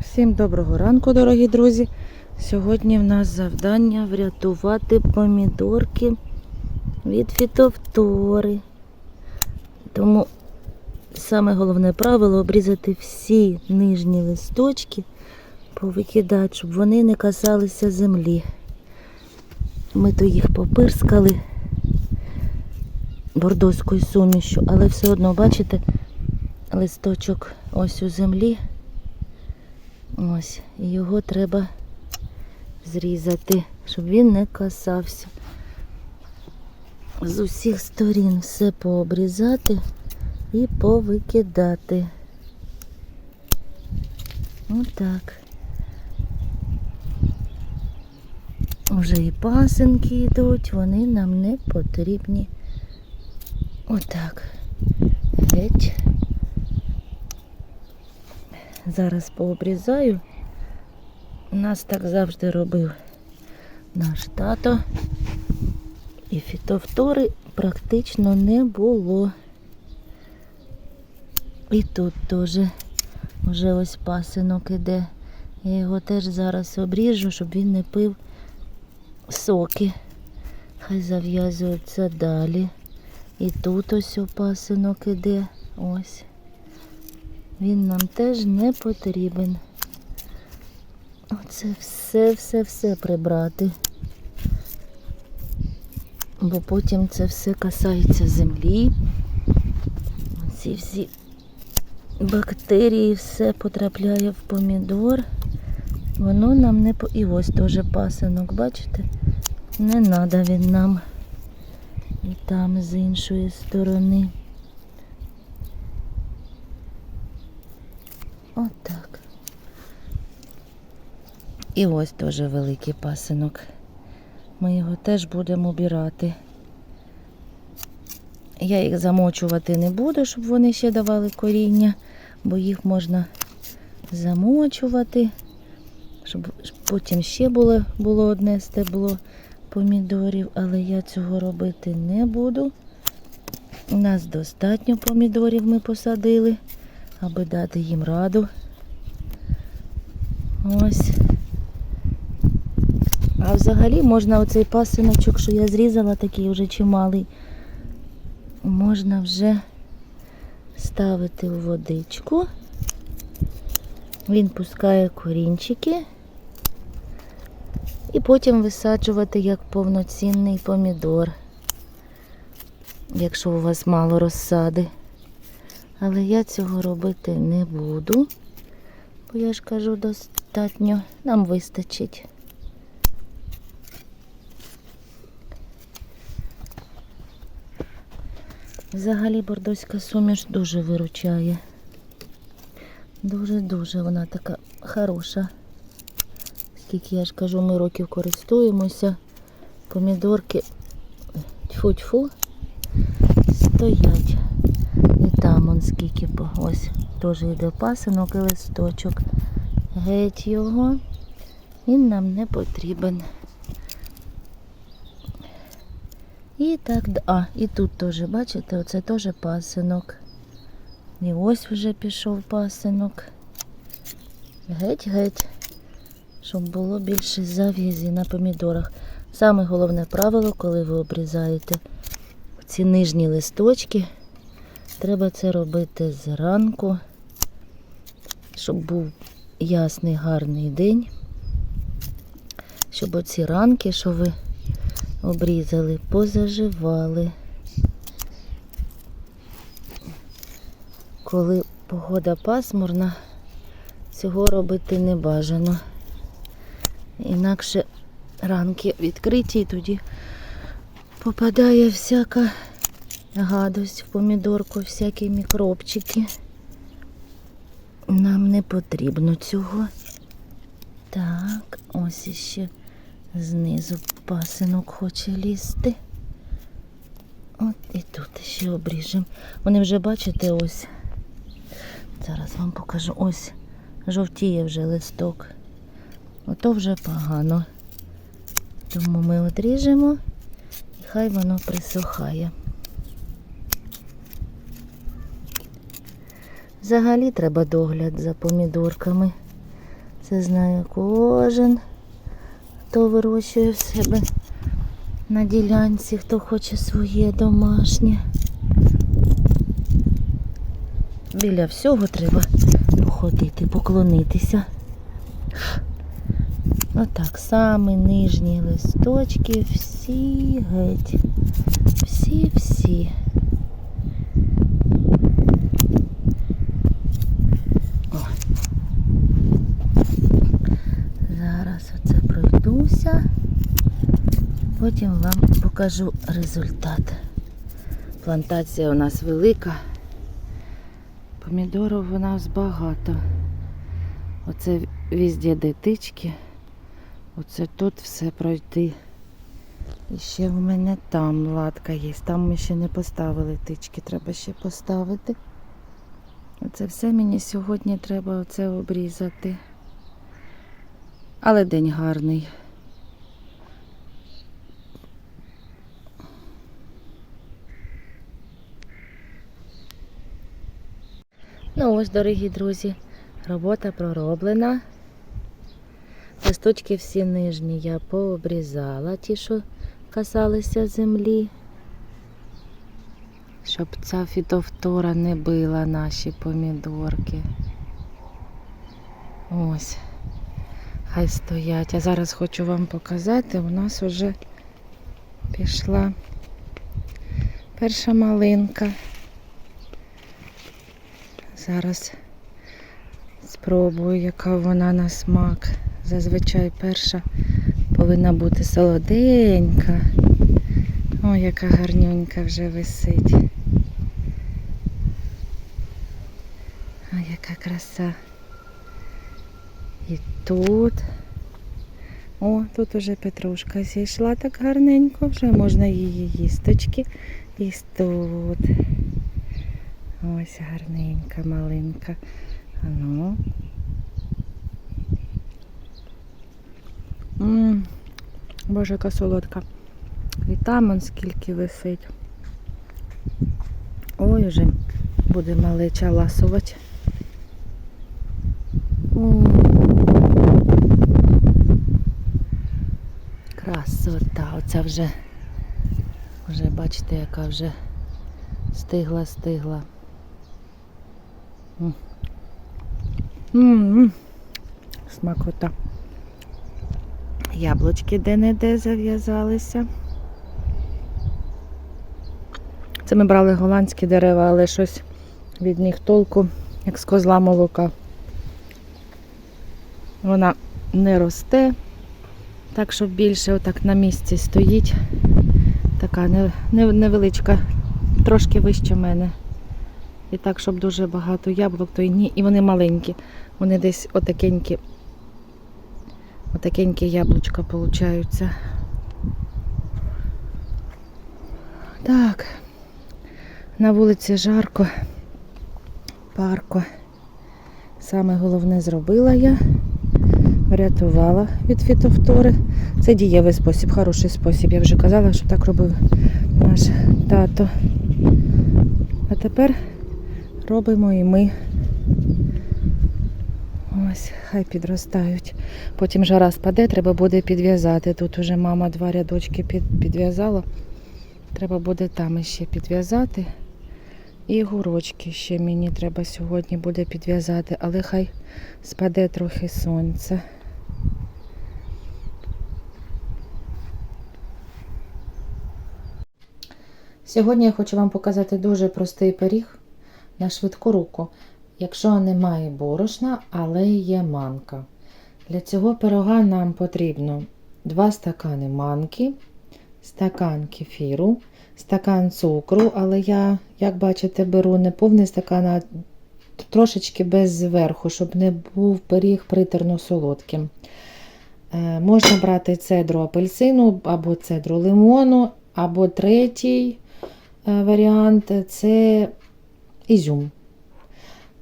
Всім доброго ранку, дорогі друзі. Сьогодні в нас завдання врятувати помідорки від фітовтори. Тому саме головне правило обрізати всі нижні листочки, повикидати, щоб вони не касалися землі. Ми то їх попирскали бордоською сумішю, але все одно, бачите, листочок ось у землі. Ось, і його треба зрізати, щоб він не касався. З усіх сторін все пообрізати і повикидати. Отак. Вже і пасенки йдуть, вони нам не потрібні. Отак. Геть. Зараз пообрізаю. Нас так завжди робив наш тато. І фітовтори практично не було. І тут теж вже ось пасинок іде. Я його теж зараз обріжу, щоб він не пив соки. Хай зав'язується далі. І тут ось опасинок іде. Ось. Він нам теж не потрібен. Оце все-все-все прибрати. Бо потім це все касається землі. Ці всі бактерії, все потрапляє в помідор. Воно нам не по... І ось теж пасинок, бачите? Не треба він нам. І там з іншої сторони. Отак. І ось теж великий пасинок. Ми його теж будемо обірати. Я їх замочувати не буду, щоб вони ще давали коріння, бо їх можна замочувати, щоб потім ще було, було одне стебло помідорів, але я цього робити не буду. У нас достатньо помідорів ми посадили аби дати їм раду. Ось. А взагалі можна оцей пасиночок, що я зрізала, такий вже чималий, можна вже ставити у водичку. Він пускає корінчики і потім висаджувати як повноцінний помідор, якщо у вас мало розсади. Але я цього робити не буду, бо я ж кажу, достатньо нам вистачить. Взагалі бордоська суміш дуже виручає. Дуже-дуже вона така хороша. Скільки я ж кажу, ми років користуємося. Помідорки тьфу-тьфу стоять. І там он скільки ось теж йде пасинок і листочок. Геть його. Він нам не потрібен. І так, а, і тут теж, бачите, оце теж пасинок. І ось вже пішов пасинок. Геть-геть, щоб було більше зав'язі на помідорах. Саме головне правило, коли ви обрізаєте ці нижні листочки, треба це робити зранку, щоб був ясний гарний день, щоб оці ранки, що ви обрізали, позаживали. Коли погода пасмурна, цього робити не бажано. Інакше ранки відкриті і тоді попадає всяка гадость в помідорку, всякі мікробчики. Нам не потрібно цього. Так, ось іще знизу пасинок хоче лізти. От і тут ще обріжемо. Вони вже, бачите, ось. Зараз вам покажу. Ось жовтіє вже листок. Ото вже погано. Тому ми одріжемо і хай воно присохає. Взагалі треба догляд за помідорками. Це знає кожен, хто вирощує в себе на ділянці, хто хоче своє домашнє. Біля всього треба походити, поклонитися. Отак, саме нижні листочки, всі геть. Всі-всі. О. Зараз оце пройдуся. Потім вам покажу результат. Плантація у нас велика. Помідорів у нас багато. Оце везде де тички. Оце тут все пройти. І ще в мене там латка є. Там ми ще не поставили тички, треба ще поставити. Оце все мені сьогодні треба оце обрізати. Але день гарний. Ну ось, дорогі друзі, робота пророблена. Листочки всі нижні я пообрізала, ті, що касалися землі, щоб ця фітовтора не била наші помідорки. Ось, хай стоять. А зараз хочу вам показати, у нас вже пішла перша малинка. Зараз спробую, яка вона на смак. Зазвичай перша повинна бути солоденька. О, яка гарнюнька вже висить. О, яка краса. І тут. О, тут уже петрушка зійшла так гарненько, вже можна її їсточки. І тут. Ось гарненька малинка. А ну. М, Боже, яка солодка. І там он скільки висить. Ой, вже буде малеча ласувати. Красота. Оця вже, вже бачите, яка вже стигла, стигла. М. М-м. Смакота. Яблучки де-не-де зав'язалися. Це ми брали голландські дерева, але щось від них толку, як з козла молока. Вона не росте, так щоб більше отак на місці стоїть. Така не- не- невеличка, трошки вище мене. І так, щоб дуже багато яблук, то і ні. І вони маленькі. Вони десь отакенькі. Отакенькі яблучка получаються. Так. На вулиці жарко, парко. Саме головне зробила я. Врятувала від фітофтори. Це дієвий спосіб, хороший спосіб. Я вже казала, що так робив наш тато. А тепер робимо і ми. Ось, хай підростають. Потім жара спаде, треба буде підв'язати. Тут уже мама два рядочки під, підв'язала. Треба буде там ще підв'язати. І гурочки ще мені треба сьогодні буде підв'язати, але хай спаде трохи сонце. Сьогодні я хочу вам показати дуже простий пиріг на швидку руку. Якщо немає борошна, але є манка. Для цього пирога нам потрібно 2 стакани манки, стакан кефіру, стакан цукру, але я, як бачите, беру не повний стакан, а трошечки без верху, щоб не був пиріг притерно солодким. Е, можна брати цедру апельсину або цедру лимону, або третій е, варіант це ізюм.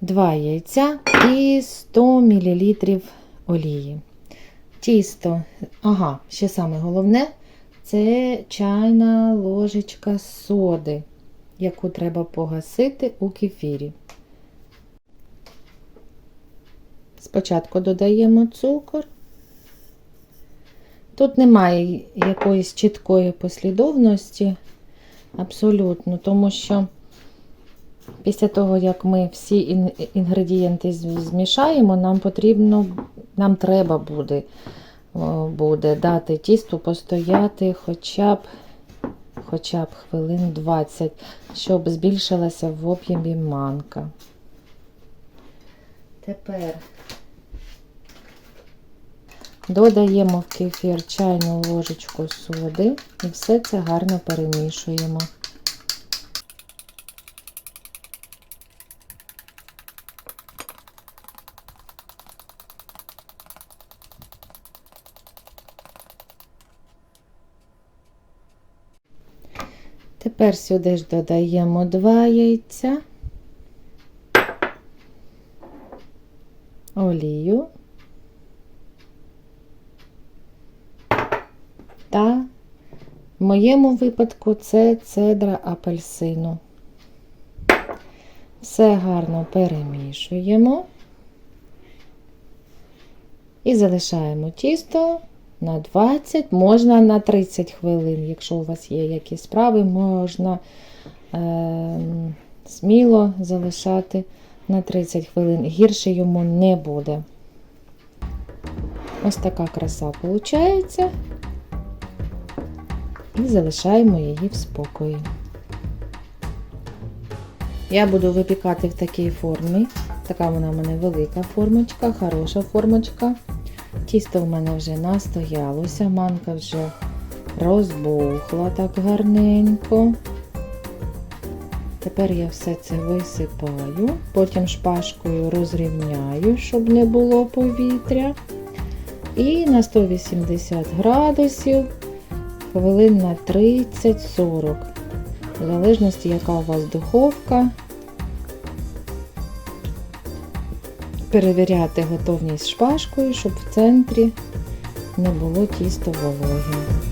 2 яйця і 100 мл олії. Тісто, ага, ще саме головне це чайна ложечка соди, яку треба погасити у кефірі. Спочатку додаємо цукор. Тут немає якоїсь чіткої послідовності, абсолютно, тому що після того, як ми всі інгредієнти змішаємо, нам потрібно, нам треба буде, буде дати тісту постояти хоча б, хоча б хвилин 20, щоб збільшилася в об'ємі манка. Тепер додаємо в кефір чайну ложечку соди і все це гарно перемішуємо. Тепер сюди ж додаємо два яйця, олію. Та в моєму випадку це цедра апельсину. Все гарно перемішуємо. І залишаємо тісто на 20, можна на 30 хвилин. Якщо у вас є якісь справи, можна е, сміло залишати на 30 хвилин. Гірше йому не буде. Ось така краса виходить. І залишаємо її в спокої. Я буду випікати в такій формі. Така вона в мене велика формочка, хороша формочка. Тісто в мене вже настоялося, манка вже розбухла так гарненько. Тепер я все це висипаю, потім шпажкою розрівняю, щоб не було повітря. І на 180 градусів хвилин на 30-40. В залежності, яка у вас духовка. Перевіряти готовність шпажкою, щоб в центрі не було тісто вологим.